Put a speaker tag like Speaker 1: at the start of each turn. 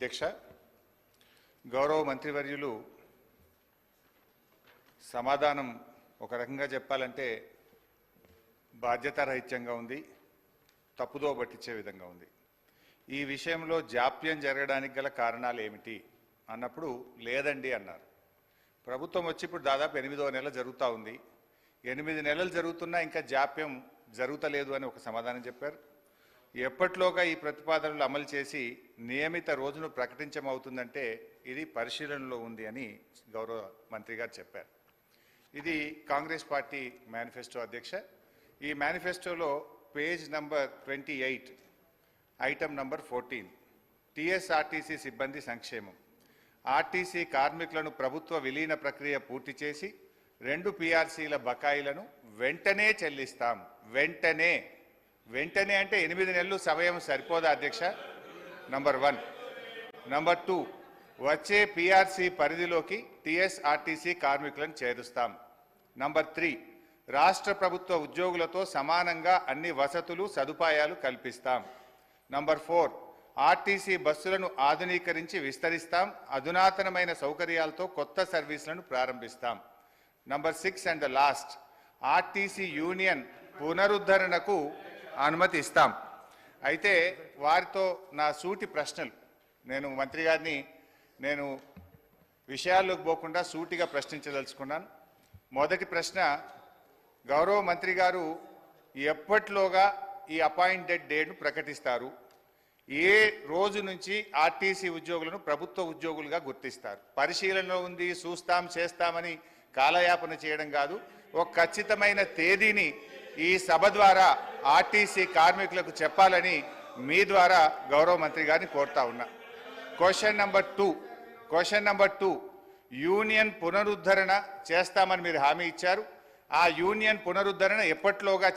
Speaker 1: అధ్యక్ష గౌరవ మంత్రివర్యులు సమాధానం ఒక రకంగా చెప్పాలంటే బాధ్యతారహిత్యంగా ఉంది తప్పుదో పట్టించే విధంగా ఉంది. ఈ విషయంలో జాప్యం జరగడానికి గల కారణాలు ఏమిటి అన్నప్పుడు లేదండి అన్నారు. ప్రభుత్వం వచ్చి ఇప్పుడు దాదాపు ఎనిమిదవ నెల జరుగుతూ ఉంది. ఎనిమిది నెలలు జరుగుతున్నా ఇంకా జాప్యం జరుగుతలేదు అని ఒక సమాధానం చెప్పారు. ఎప్పట్లోగా ఈ ప్రతిపాదనలు అమలు చేసి నియమిత రోజును ప్రకటించమవుతుందంటే ఇది పరిశీలనలో ఉంది అని గౌరవ మంత్రి గారు చెప్పారు. ఇది కాంగ్రెస్ పార్టీ మేనిఫెస్టో అధ్యక్ష. ఈ మేనిఫెస్టోలో page number twenty eight item number fourteen TSRTC సిబ్బంది సంక్షేమం. ఆర్టీసీ కార్మికులను ప్రభుత్వ విలీన ప్రక్రియ పూర్తి చేసి రెండు పీఆర్సీల బకాయిలను వెంటనే చెల్లిస్తాం. వెంటనే! వెంటనే అంటే ఎనిమిది నెలలు సమయం సరిపోదా అధ్యక్ష? నంబర్ వన్ నంబర్ టూ వచ్చే పీఆర్సీ పరిధిలోకి టీఎస్ఆర్టీసీ కార్మికులను చేరుస్తాం. నంబర్ త్రీ రాష్ట్ర ప్రభుత్వ ఉద్యోగులతో సమానంగా అన్ని వసతులు సదుపాయాలు కల్పిస్తాం. నంబర్ ఫోర్ ఆర్టీసీ బస్సులను ఆధునీకరించి విస్తరిస్తాం. అధునాతనమైన సౌకర్యాలతో కొత్త సర్వీసులను ప్రారంభిస్తాం. Number six and the last RTC union పునరుద్ధరణకు అనుమతి ఇస్తాం. అయితే వారితో నా సూటి ప్రశ్నలు. నేను మంత్రి గారిని నేను విషయాల్లోకి పోకుండా సూటిగా ప్రశ్నించదలుచుకున్నాను. మొదటి ప్రశ్న గౌరవ మంత్రి గారు ఎప్పట్లోగా ఈ అపాయింటెడ్ డేట్ను ప్రకటిస్తారు? ఏ రోజు నుంచి ఆర్టీసీ ఉద్యోగులను ప్రభుత్వ ఉద్యోగులుగా గుర్తిస్తారు? పరిశీలనలో ఉంది చూస్తాం చేస్తామని కాలయాపన చేయడం కాదు. ఒక ఖచ్చితమైన తేదీని ఈ సభ ద్వారా ఆర్టీసీ కార్మికులకు చెప్పాలని మీ ద్వారా గౌరవ మంత్రి గారిని కోరుతా ఉన్నా. Question number two question number two union పునరుద్ధరణ చేస్తామని మీరు హామీ ఇచ్చారు. ఆ యూనియన్ పునరుద్ధరణ ఎప్పట్లోగా